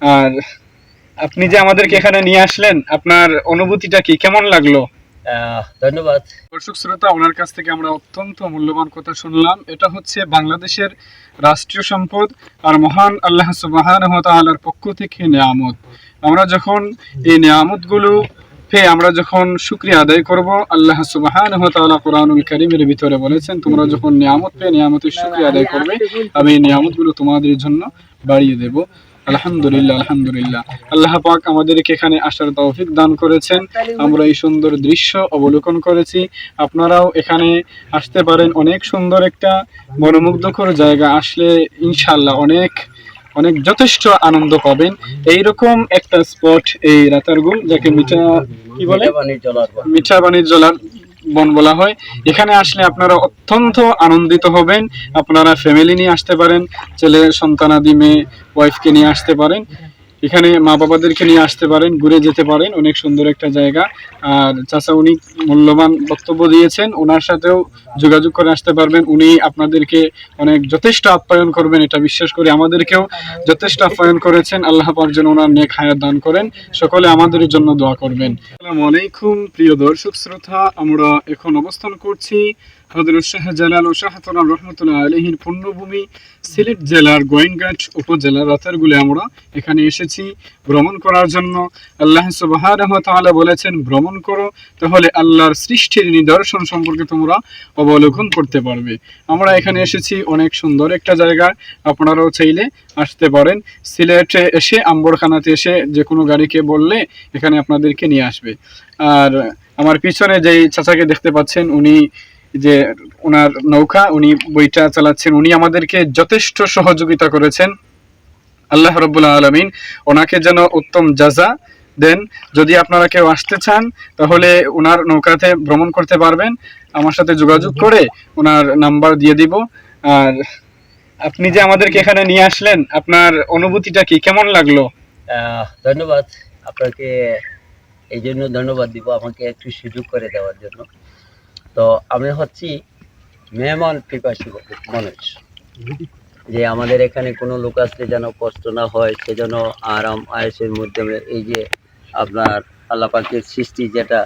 আর আপনি যে আমাদেরকে এখানে নিয়ে আসলেন আপনার অনুভূতিটা কি? কেমন লাগল? ধন্যবাদ। দর্শক শ্রোতা ওনার কাছ থেকে আমরা অত্যন্ত মূল্যবান কথা শুনলাম। এটা হচ্ছে বাংলাদেশের রাষ্ট্রীয় সম্পদ আর মহান আল্লাহ সুবহানাহু ওয়া পক্ষ থেকে নিয়ামত। আমরা যখন এই নিয়ামতগুলো পেয়ে আমরা যখন শুক্রিয়া আদায় করব আল্লাহ সুবহানাহু ওয়া তাআলা কোরআনুল কারীমের ভিতরে বলেছেন তোমরা যখন নিয়ামত পেয়ে নিয়ামতের শুক্রিয়া আদায় করবে আমি এই নিয়ামতগুলো তোমাদের জন্য বাড়িয়ে দেব। আলহামদুলিল্লাহ আলহামদুলিল্লাহ। আল্লাহ পাক আমাদেরকে এখানে আসার তৌফিক দান করেছেন। আমরা এই সুন্দর দৃশ্য অবলোকন করেছি। আপনারাও এখানে আসতে পারেন। অনেক সুন্দর একটা মনোমুগ্ধকর জায়গা। আসলে ইনশাল্লাহ অনেক অনেক যথেষ্ট আনন্দ পাবেন। এইরকম একটা স্পট এই রাতারগুল যাকে মিঠা কি বলে? মিঠা পানির বন বলা হয়। এখানে আসলে আপনারা অত্যন্ত আনন্দিত হবেন। আপনারা ফ্যামিলি নিয়ে আসতে পারেন, ছেলে সন্তানাদি মেয়ে ওয়াইফকে নিয়ে আসতে পারেন। এখানে মা বাবাদেরকে নিয়ে আসতে পারেন, ঘুরে যেতে পারেন, অনেক সুন্দর একটা জায়গা। আর চাচা উনি মূল্যবান বক্তব্য দিয়েছেন, ওনার সাথেও যোগাযোগ করে আসতে পারবেন। উনি আপনাদেরকে অনেক যথেষ্ট আপ্যায়ন করবেন, এটা বিশ্বাস করি আমাদেরকেও যথেষ্ট আপ্যায়ন করেছেন। আল্লাহ পাক যেন ওনার নেক হায়াত দান করেন। সকলে আমাদের জন্য দোয়া করবেন। আসসালামু আলাইকুম, প্রিয় দর্শক শ্রোতা, আমরা এখন অবস্থান করছি শাহ পূর্ণভূমি সিলেট জেলার উপজেলার আমরা এখানে এসেছি ভ্রমণ করার জন্য। বলেছেন, ভ্রমণ করো, তাহলে আল্লাহর সৃষ্টির নিদর্শন সম্পর্কে তোমরা অবলোকন করতে পারবে। আমরা এখানে এসেছি অনেক সুন্দর একটা জায়গা আপনারাও চাইলে আসতে পারেন। সিলেটে এসে, আম্বরখানাতে এসে যে কোনো গাড়িকে বললে এখানে আপনাদেরকে নিয়ে আসবে। আর আমার পিছনে যেই চাচাকে দেখতে পাচ্ছেন, উনি যে ওনার নৌকা, উনি বইটা চালাচ্ছেন। উনি আমাদেরকে যথেষ্ট সহযোগিতা করেছেন। আল্লাহ রব্বুল্লাহ আলমিন ওনাকে যেন উত্তম যাজা দেন। যদি আপনারা কেউ আসতে চান, তাহলে ওনার নৌকাতে ভ্রমণ করতে পারবেন। আমার সাথে যোগাযোগ করে ওনার নাম্বার দিয়ে দিব। আর আপনি যে আমাদেরকে এখানে নিয়ে আসলেন, আপনার অনুভূতিটা কি? কেমন লাগল? ধন্যবাদ। আপনাকে এই জন্য ধন্যবাদ দিব আমাকে একটু সুযোগ করে দেওয়ার জন্য। তো আমি হচ্ছি মেহমান পিপাসী মানুষ যে আমাদের এখানে কোনো লোক আসলে যেন কষ্ট না হয়, সে যেন আরাম, আয়েসের মধ্যে এই যে আপনার আল্লাহ পাকের সৃষ্টি যেটা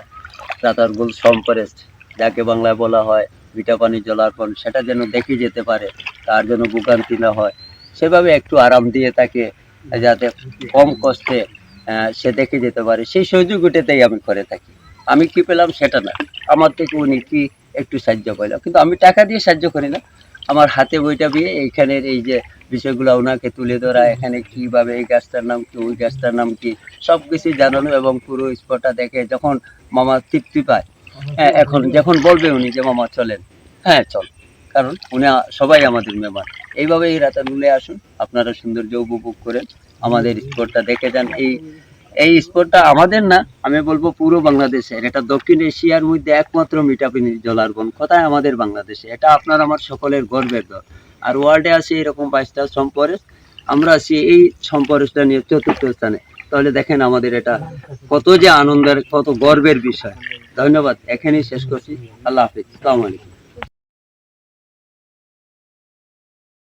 রাতারগুল সম ফরেস্ট যাকে বাংলায় বলা হয় মিঠা পানি জলার্পণ সেটা যেন দেখে যেতে পারে, তার যেন ভোগান্তি না হয়। সেভাবে একটু আরাম দিয়ে তাকে যাতে কম কষ্টে সে দেখে যেতে পারে। সেই সহযোগিতাটাই আমি করে থাকি। আমি কি পেলাম সেটা না। আমার থেকে উনি কি একটু সাহায্য করলাম কিন্তু আমি টাকা দিয়ে সাহায্য করি না। আমার হাতে বইটা দিয়ে এইখানের এই যে বিষয়গুলো ওনাকে তুলে ধরা, এখানে কীভাবে এই গাছটার নাম কি, ওই গাছটার নাম কি সব কিছু জানানো এবং পুরো স্পটটা দেখে যখন মামা তৃপ্তি পায় হ্যাঁ এখন যখন বলবে উনি যে মামা চলেন হ্যাঁ চল। কারণ উনি সবাই আমাদের মেহমান। এইভাবে এই রাতে নুলে আসুন, আপনারা সৌন্দর্য উপভোগ করেন, আমাদের স্পটটা দেখে যান। এই এই স্পটটা আমাদের না, আমি বলব পুরো বাংলাদেশের। এটা দক্ষিণ এশিয়ার মধ্যে একমাত্র মিঠাপিনি জলার্বন কোথায় আমাদের বাংলাদেশে। এটা আপনার আমার সকলের গর্বের দল। আর ওয়ার্ল্ডে আছে এরকম বাইশটা সম্পরেস্ট। আমরা আছি এই সম্পরেস্টটা নিয়ে চতুর্থ স্থানে। তাহলে দেখেন আমাদের এটা কত যে আনন্দের, কত গর্বের বিষয়। ধন্যবাদ। এখানেই শেষ করছি। আল্লাহ হাফিজ। আসসালামু আলাইকুম।